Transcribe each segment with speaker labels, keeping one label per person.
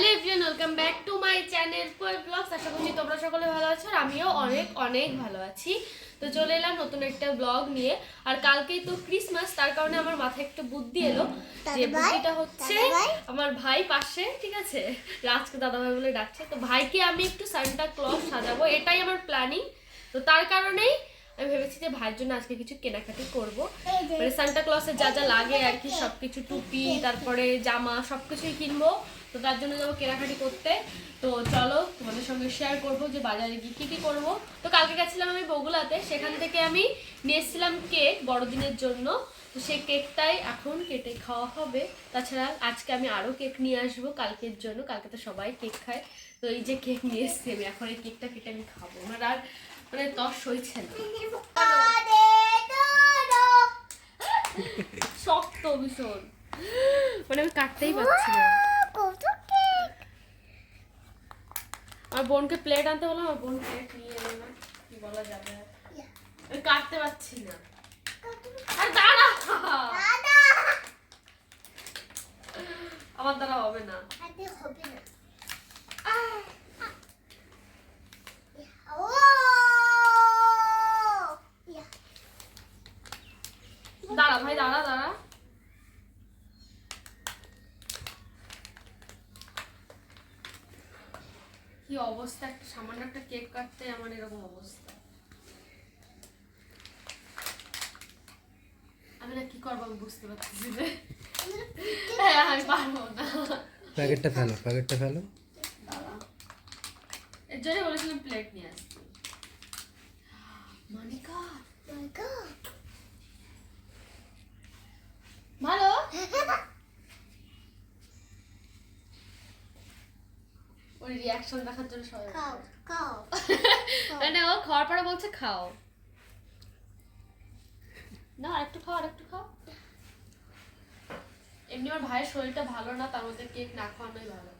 Speaker 1: Hello everyone welcome back to my channel Koyel vlogs. আশা করছি তোমরা সকলে ভালো আছো আর আমিও অনেক অনেক ভালো আছি। তো চলে এলাম নতুন একটা ব্লগ নিয়ে। আর কালকেই তো ক্রিসমাস তার কারণে আমার মাথায় একটা বুদ্ধি এলো যে বুদ্ধিটা হচ্ছে আমার ভাই পাশে ঠিক আছে? রাজকে দাদাভাই বলে ডাকছে। তো ভাইকে আমি একটু সান্টা ক্লজ সাজাবো এটাই আমার প্ল্যানিং তো তার কারণেই আমি ভেবেছি যে ভাইয়ের জন্য আজকে কিছু কেনাকাটি করব। মানে সান্টা ক্লসের যা যা লাগে আর কি সবকিছু টুপি তারপরে জামা সবকিছুই কিনবো। তো তার জন্য যাব কেনাকাটি করতে। তো চলো তোমাদের সঙ্গে শেয়ার করব যে বাজারে গিয়ে কী কী করব। তো কালকে গেছিলাম আমি বগুলাতে সেখান থেকে আমি নিয়ে এসেছিলাম কেক বড়দিনের জন্য। তো সেই কেকটাই এখন কেটে খাওয়া হবে। তাছাড়া আজকে আমি আরও কেক নিয়ে আসব কালকের জন্য। কালকে তো সবাই কেক খায়। তো এই যে কেক নিয়ে এসেছি আমি এখন এই কেকটা কেটে আমি খাব। আমার আর মানে তস সইছে না। শক্ত ভীষণ। মানে আমি কাটতেই পারছি না।
Speaker 2: কত কেক
Speaker 1: আমার বোনকে প্লেট আনতে বললাম আমার বোন প্লেট নিয়ে এলো না। কি বলা যাবে। আমি কাটতে পারছি না। আর দাঁড়া! আমার দ্বারা হবে না।
Speaker 2: হবে না ও ইয়া
Speaker 1: দাঁড়া ভাই দাঁড়া দাঁড়া কি অবস্থা একটা সামান্য একটা কেক কাটতে আমার এরকম অবস্থা। আমি না কি করব আমি বুঝতে পারছি যে হ্যাঁ আমি পারব না।
Speaker 3: প্যাকেটটা ফেলো প্যাকেটটা ফেলো।
Speaker 1: এর জন্য বলেছিলাম প্লেট নিয়ে আসতে মানিকা!
Speaker 2: মাই গড
Speaker 1: ভালো ওর রিয়াকশন দেখার জন্য সবাই
Speaker 2: খাও খাও
Speaker 1: মানে ও খাওয়ার পরে বলছে খাও। না আরেকটু খাও আরেকটু খাও। এমনি আমার ভাইয়ের শরীরটা ভালো না তার মধ্যে কেক না খাওয়ানোই ভালো।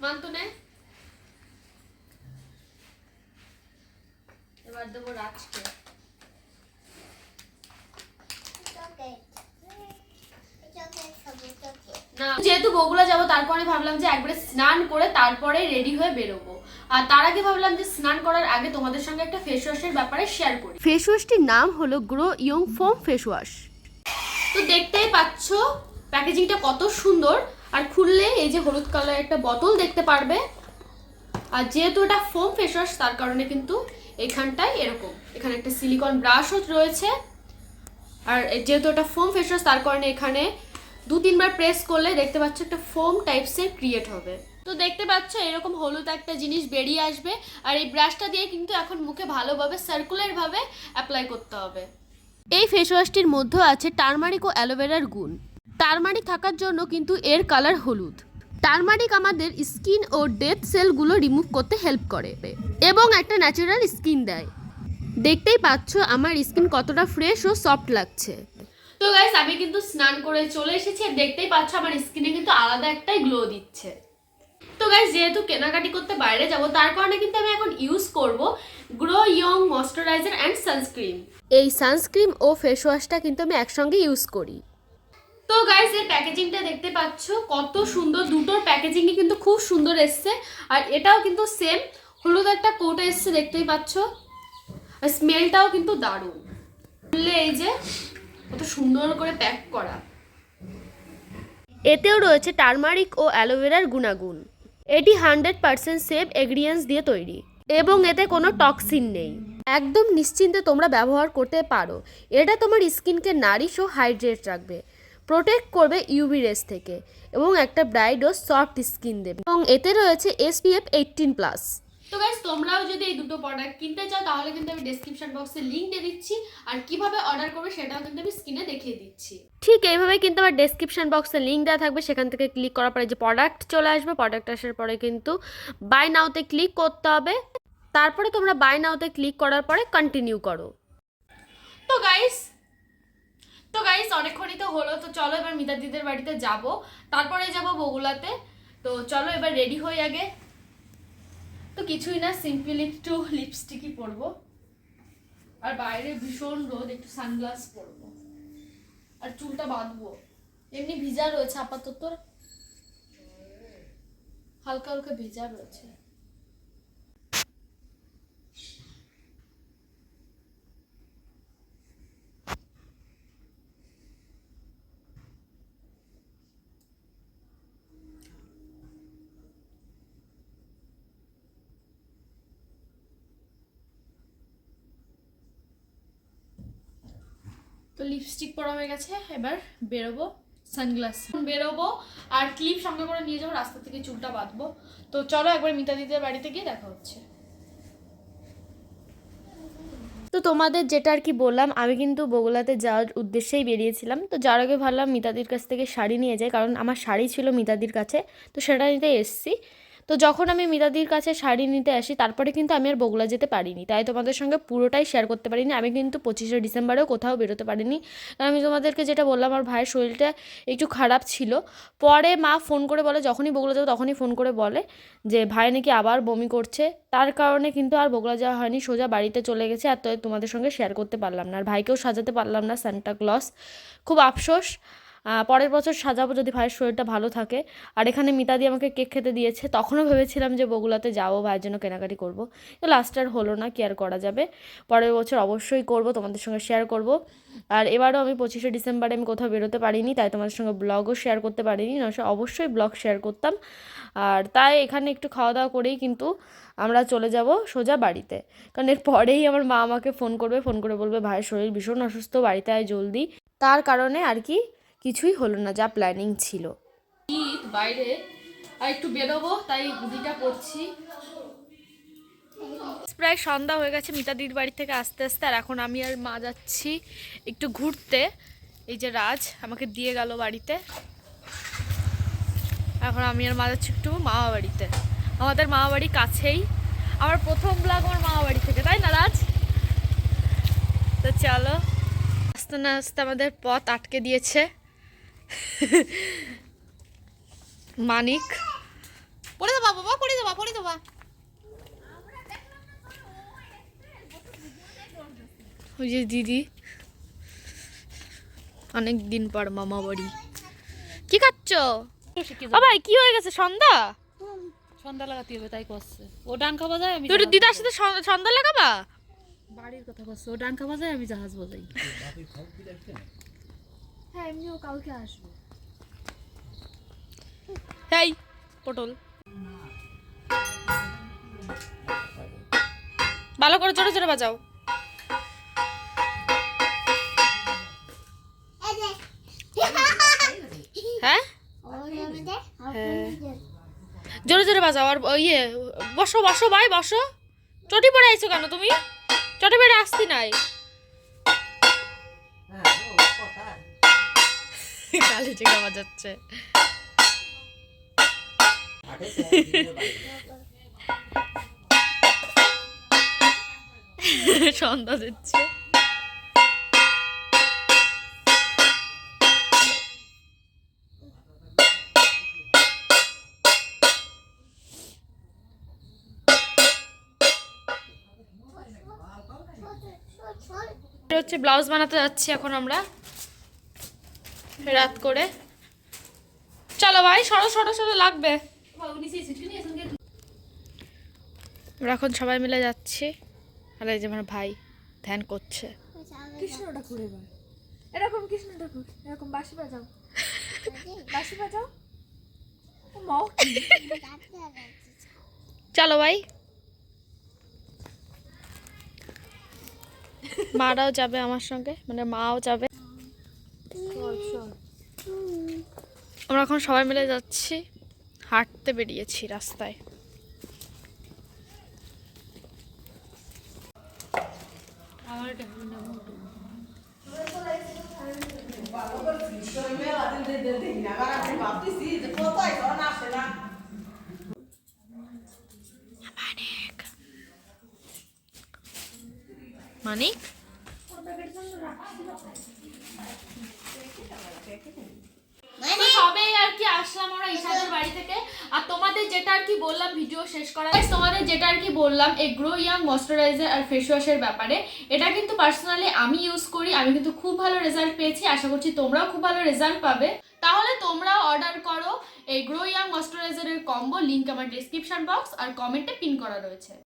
Speaker 1: মানতো নে। এবার দেবো রাজকে। যেহেতু বগুলা যাব তারপরে ভাবলাম যে একবারে স্নান করে তারপরে রেডি হয়ে বেরোবো। আর তার আগে ভাবলাম যে স্নান করার আগে তোমাদের সঙ্গে একটা ফেস ওয়াশের ব্যাপারে শেয়ার করি।
Speaker 4: ফেস ওয়াশটির নাম হলো Grow Young foam face wash
Speaker 1: তো দেখতেই পাচ্ছ প্যাকেজিংটা কত সুন্দর। আর খুললে এই যে হলুদ কালার একটা বোতল দেখতে পারবে। আর যেহেতু এটা ফোম ফেস ওয়াশ তার কারণে কিন্তু এখানটায় এরকম। এখানে একটা সিলিকন ব্রাশও রয়েছে। আর যেহেতু এটা ফোম ফেস ওয়াশ তার কারণে এখানে দু তিনবার প্রেস করলে দেখতে পাচ্ছ একটা ফোম টাইপসের ক্রিয়েট হবে। তো দেখতে পাচ্ছ এরকম হলুদ একটা জিনিস বেরিয়ে আসবে আর এই ব্রাশটা দিয়ে কিন্তু এখন মুখে ভালোভাবে সার্কুলার ভাবে অ্যাপ্লাই করতে হবে।
Speaker 4: এই ফেস ওয়াশটির মধ্যে আছে টারমারিক ও অ্যালোভেরার গুণ। টারমারিক থাকার জন্য কিন্তু এর কালার হলুদ। টারমারিক আমাদের স্কিন ও ডেথ সেলগুলো রিমুভ করতে হেল্প করে। এবং একটা ন্যাচারাল স্কিন দেয়। দেখতেই পাচ্ছ আমার স্কিন কতটা ফ্রেশ ও সফট লাগছে।
Speaker 1: তো গাইস আমি কিন্তু স্নান করে চলে এসেছি আর দেখতেই পাচ্ছ আমার স্কিনে কিন্তু আলাদা একটাই গ্লো দিচ্ছে। তো গাইস যেহেতু কেনাকাটি করতে বাইরে যাব, তার কারণে কিন্তু আমি এখন ইউজ করব Grow Young moisturiser and sunscreen
Speaker 4: এই সানস্ক্রিন ও ফেস ওয়াশটা কিন্তু আমি একসঙ্গে ইউজ করি।
Speaker 1: তো গাইস এর প্যাকেজিংটা দেখতে পাচ্ছ, কত সুন্দর দুটোর প্যাকেজিংই কিন্তু খুব সুন্দর এসছে। আর এটাও কিন্তু সেম হলুদ একটা কোট এসছে, দেখতেই পাচ্ছ। আর স্মেলটাও কিন্তু দারুণ। এই যে কত সুন্দর করে প্যাক করা।
Speaker 4: এতেও রয়েছে টারমারিক ও অ্যালোভেরার গুণাগুণ। এটি হান্ড্রেড পার্সেন্ট সেফ এগ্রিয়েন্স দিয়ে তৈরি এবং এতে কোনো টক্সিন নেই। একদম নিশ্চিন্তে তোমরা ব্যবহার করতে পারো। এটা তোমার স্কিনকে নারিশ ও হাইড্রেট রাখবে। প্রোটেক্ট করবে ইউভি রেস থেকে এবং একটা ব্রাইট ও সফট স্কিন দেবে। এবং এতে রয়েছে এসপিএফ এইটিন প্লাস
Speaker 1: গাইস তোমরাও যদি এই দুটো প্রোডাক্ট কিনতে চাও তাহলে কিন্তু আমি ডেসক্রিপশন বক্সে লিংক দিয়ে দিচ্ছি। আর কীভাবে অর্ডার করবে সেটাও কিন্তু আমি স্ক্রিনে দেখিয়ে দিচ্ছি।
Speaker 4: ঠিক এইভাবে কিন্তু আমার ডেসক্রিপশন বক্সে লিঙ্ক দেওয়া থাকবে। সেখান থেকে ক্লিক করার পরে যে প্রোডাক্ট চলে আসবে প্রোডাক্ট আসার পরে কিন্তু বাই নাওতে ক্লিক করতে হবে। তারপরে তোমরা বাই নাওতে ক্লিক করার পরে কন্টিনিউ করো।
Speaker 1: তো গাইস তো গাইস অনেকক্ষণই তো হলো তো চলো এবার মিতা দিদের বাড়িতে যাব। তারপরে যাব বগুলাতে। তো চলো এবার রেডি হই আগে। তো কিছুই না সিম্পলি একটু লিপস্টিকই পরবো। আর বাইরে ভীষণ রোদ, একটু সানগ্লাস পরবো। আর চুলটা বাঁধবো। এমনি ভিজা রয়েছে আপাতত।
Speaker 2: হালকা হালকা ভিজা রয়েছে। তো লিপস্টিক পরা হয়ে গেছে, এবার বেরোবো সানগ্লাস বেরোবো, আর ক্লিপ সঙ্গে করে নিয়ে যাব, রাস্তা থেকে চুলটা বাঁধবো। তো চলো একবার মিতা দিদির বাড়িতে গিয়ে দেখা হচ্ছে।
Speaker 1: তো তোমাদের যেটা আর কি বললাম, আমি কিন্তু বগুলাতে যাওয়ার উদ্দেশ্যেই বেরিয়েছিলাম। তো যার আগে ভাবলাম মিতাদির কাছ থেকে শাড়ি নিয়ে যাই, কারণ আমার শাড়ি ছিল মিতাদির কাছে। তো সেটা নিতে এসছি। তো যখন আমি মিতাদির কাছে শাড়ি নিতে আসি, তারপরে কিন্তু আমি আর বগুলা যেতে পারিনি। তাই তোমাদের সঙ্গে পুরোটাই শেয়ার করতে পারিনি। আমি কিন্তু পঁচিশে ডিসেম্বরেও কোথাও বেরোতে পারিনি। কারণ আমি তোমাদেরকে যেটা বললাম, আমার ভাইয়ের শরীরটা একটু খারাপ ছিল। পরে মা ফোন করে বলে, যখনই বগুলা যাব তখনই ফোন করে বলে যে, ভাই নাকি আবার বমি করছে। তার কারণে কিন্তু আর বগুলা যাওয়া হয়নি। সোজা বাড়িতে চলে গেছে। আর তোমাদের সঙ্গে শেয়ার করতে পারলাম না। আর ভাইকেও সাজাতে পারলাম না সান্টা ক্লস খুব আফসোস। পরের বছর সাজাবো যদি ভাইয়ের শরীরটা ভালো থাকে। আর এখানে মিতাদি আমাকে কেক খেতে দিয়েছে। তখনও ভেবেছিলাম যে বগুলাতে যাব, ভাইয়ের জন্য কেনাকাটি করব। তো লাস্ট আর হলো না, কি আর করা যাবে? পরের বছর অবশ্যই করব, তোমাদের সঙ্গে শেয়ার করব। আর এবারও আমি পঁচিশে ডিসেম্বরে আমি কোথাও বেরোতে পারিনি, তাই তোমাদের সঙ্গে ব্লগও শেয়ার করতে পারিনি। না অবশ্যই ব্লগ শেয়ার করতাম। আর তাই এখানে একটু খাওয়া দাওয়া করেই কিন্তু আমরা চলে যাব সোজা বাড়িতে। কারণ এর পরেই আমার মা আমাকে ফোন করবে ফোন করে বলবে, ভাইয়ের শরীর ভীষণ অসুস্থ, বাড়িতে আয় জলদি। তার কারণে আর কি কিছুই হলো না, যা প্ল্যানিং ছিল।
Speaker 2: ঈদ বাইরে, আর একটু বেরোবো, তাই হুডিটা পরছি।
Speaker 1: প্রায় সন্ধ্যা হয়ে গেছে মিতাদির বাড়ি থেকে আস্তে আস্তে, আর এখন আমি আর মা যাচ্ছি একটু ঘুরতে। এই যে রাজ, আমাকে দিয়ে গেল বাড়িতে। এখন আমি আর মা যাচ্ছি একটু মামা বাড়িতে। আমাদের মামা বাড়ি কাছেই। আমার প্রথম ব্লগ আমার মামা বাড়ি থেকে, তাই না, রাজ? তো চলো, আস্তে না আস্তে আমাদের পথ আটকে দিয়েছে। মানিক।
Speaker 2: পরে দেবা বাবা পরে দেবা পরে দেবা।
Speaker 1: ওই যে দিদি। অনেক দিন পর মামা বাড়ি। কি খাচ্ছ? বাবা কি হয়ে গেছে? সন্ধ্যা?
Speaker 4: সন্ধ্যা লাগাতে হবে তাই করছে। ও ডান খাওয়া যায় আমি
Speaker 1: তুই দিদার সাথে সন্ধ্যা লাগাবা?
Speaker 4: বাড়ির কথা করছে ও ডান খাওয়া যায় আমি জাহাজ বোঝাই হ্যাঁ
Speaker 1: এই পটল। ভালো করে জোরে জোরে বাজাও। হ্যাঁ। জোরে জোরে বাজাও, আর ইয়ে বসো বসো ভাই, বসো। চটি পরে আইছো কেন তুমি? চটি পরে আসতি নাই। কালি চিকা বাজাচ্ছে সন্ধ্যা দিচ্ছে। হচ্ছে ব্লাউজ বানাতে যাচ্ছি এখন আমরা। রাত করে। চলো ভাই সরো সরো সরো লাগবে। আমরা এখন সবাই মিলে যাচ্ছি। আর এই যে আমার ভাই ধ্যান করছে।
Speaker 4: কৃষ্ণ ঠাকুর এরকম কৃষ্ণ ঠাকুর এরকম বাঁশি বাজাও। বাঁশি বাজাও।
Speaker 1: চলো ভাই। মারাও যাবে আমার সঙ্গে মানে মাও যাবে। আমরা এখন সবাই মিলে যাচ্ছি। হাঁটতে বেরিয়েছি রাস্তায়। মানিক।
Speaker 2: সবে আর কি আসলাম আমরা ঈশাদের বাড়ি থেকে। আর তোমাদের যেটা আর কি বললাম ভিডিও শেষ করা Guys, তোমাদের যেটা আর কি বললাম এই গ্রো ইয়াং ময়শ্চারাইজার আর ফেস ওয়াশের ব্যাপারে এটা কিন্তু পার্সোনালি আমি ইউজ করি আমি কিন্তু খুব ভালো রেজাল্ট পেয়েছি আশা করছি তোমরাও খুব ভালো রেজাল্ট পাবে। তাহলে তোমরাও অর্ডার করো এই গ্রো ইয়াং
Speaker 1: ময়শ্চারাইজারের কম্বো লিংক আমার ডেসক্রিপশন বক্স আর কমেন্টে পিন করা রয়েছে।